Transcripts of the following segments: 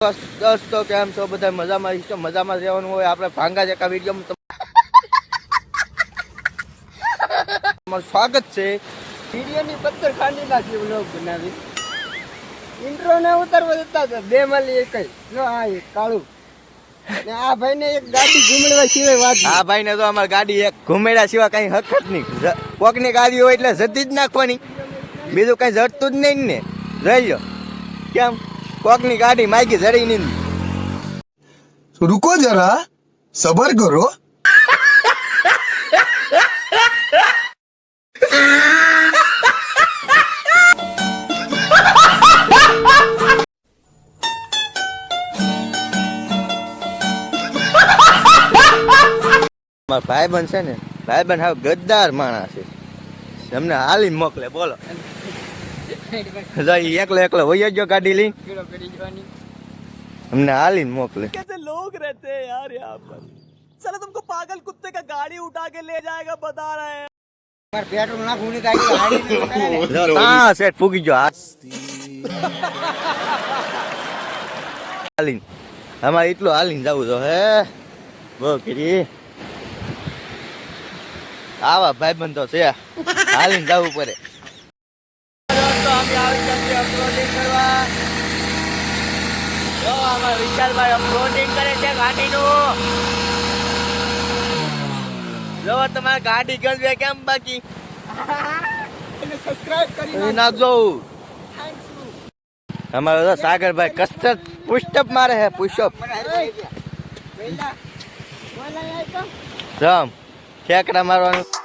દોસ્તો કેમ છો બધા મજામાં રહીશો મજામાં રહેવાનું હોય? આપણે ભાંગા જકા વીડિયો તમારું સ્વાગત છે. વિડીયોની પથ્થર ખાંડી નાખી વ્લોગ બનાવી. ઇન્ટ્રો ને ઉતારવા જતા હતા. બે માલી એક જો. આ એક કાળું. ને આ ભાઈને એક ગાડી ઘૂમડવા સિવાય વાત આ ભાઈ ને તો અમારી ગાડી એક ઘૂમેડા સિવાય કઈ હકત નહીં. કોકની ગાડી હોય એટલે જતી જ નાખવાની. બીજું કઈ જડતું જ નહીં ને. રહી કેમ? કોકની ગાડી માયકી જડી ની. રૂકો જરા સબર કરો. ભાઈ બન છે ને ભાઈ બન હા ગદ્દાર માણસ છે. તમને હાલી મોકલે બોલો. જો ઈ એકલો એકલો વયો ગયો ગાડી લઈને કીડો કરી જવાની અમને હાલીને મોકલે कैसे लोग रहते हैं यार यहाँ पर चलो तुमको पागल कुत्ते का गाड़ी उठा के ले जाएगा बता रहे हैं મારે પેટ્રોલ નાખવું ની ગાડી હાડી ને કરે ને. હા સેટ ફૂગી ગયો હાથ હાલીને અમારે એટલું હાલીને જવું તો હે બહુ કરી આવા ભાઈબંધ તો છે હાલીને જવું પડે તો અમે આવી જશે અપલોડિંગ કરવા. જો આમાં વિશાલભાઈ અપલોડિંગ કરે છે ગાડીનું. જો તમારે ગાડી ગંજવે કેમ બાકી? નાખજો. અમારો તો સાગરભાઈ કસરત પુષ્ટઅપ મારે હે પુષ્ટઅપ રામ ઠેકડા મારવાનું.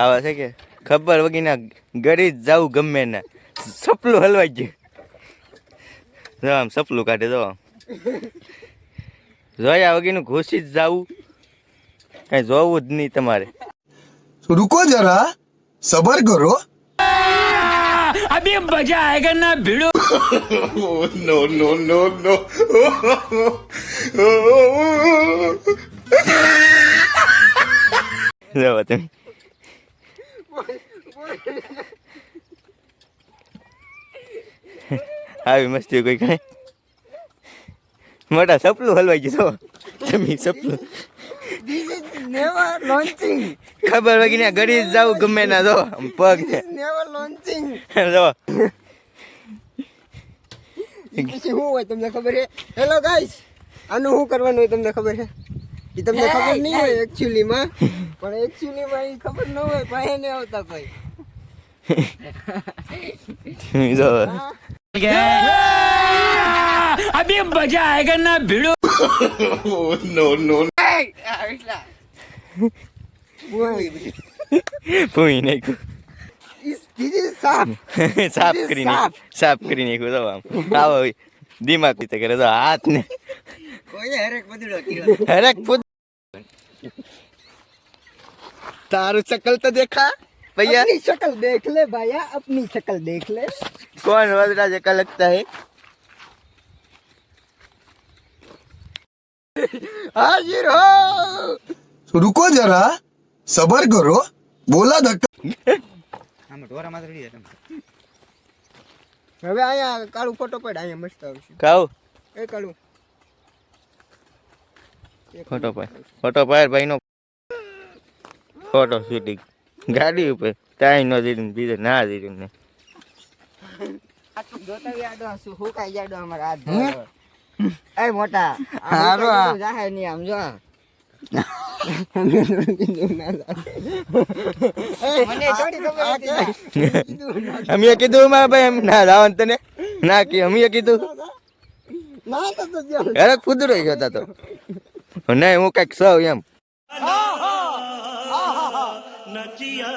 આવા છે કે ખબર વગીના ગરી જાવું ગમે ને. સપલું હલવાઈ ગયું. જો આમ સપલું કાઢે જો જોયા વગીનું ઘોસી જ જાવું કઈ જોવું જ નહીં તમારે. રૂકો જરા સબર કરો. અભી મજા આયેગા ના ભીડો. નો નો નો નો જવા તમે આવી મસ્તી કોઈ કઈ? મોટા સપલું હલવાઈ ગયું તો જમી સપલું નેવર લોન્ચિંગ ખબર હોય ગળી જ જાવું ગમે ના જો. પગ ને નેવર લોન્ચિંગ જો. પછી શું હોય તમને ખબર છે? હેલો ગાઈસ આનું શું કરવાનું હોય તમને ખબર છે? એ તમને ખબર નહીં હોય એકચ્યુઅલી માં પણ એકચ્યુઅલી માં એ ખબર ન હોય પાસે નહીં આવતા કોઈ જો अभी मजा आएगा ना भिड़ो नो नो ભૂઈ નાખ્યું ધીસ ઇઝ સાપ સાફ કરી નાખ્યું સાફ કરી નાખ્યું તો આમ આવો દિમાગ રીતે કરે તો હાથ ને કોઈ હરેક બધું કીધું હરેક પૂત તારું શકલ તો દેખા ભૈયા अपनी शक्ल देख ले भैया अपनी शक्ल देख ले कौन वजरा जैसा लगता है हाजिर हो रुको जरा सबर करो बोला धक्का હવે અહીંયા કાળું ફોટો પડ અહીંયા મસ્ત આવશે કાઉ એ કાળું ફોટો પાય ફોટો પાય ભાઈનો ફોટો શૂટિંગ ગાડી ઉપર તાઈ નો દીધું બીજે ના દીધું ને આટલું જોતા યાડો શું હું કાઈ યાડો હાથ એ મોટા હારો જાહે નહીં આમ જો મને થોડી ખબર હતી અમે કીધું મારા ભાઈ એમ ના તને ના કે અમે કીધું ના તો અરે ખુદ રહી ગયો તો નહીં હું કંઈક સૌ એમ. નચિયા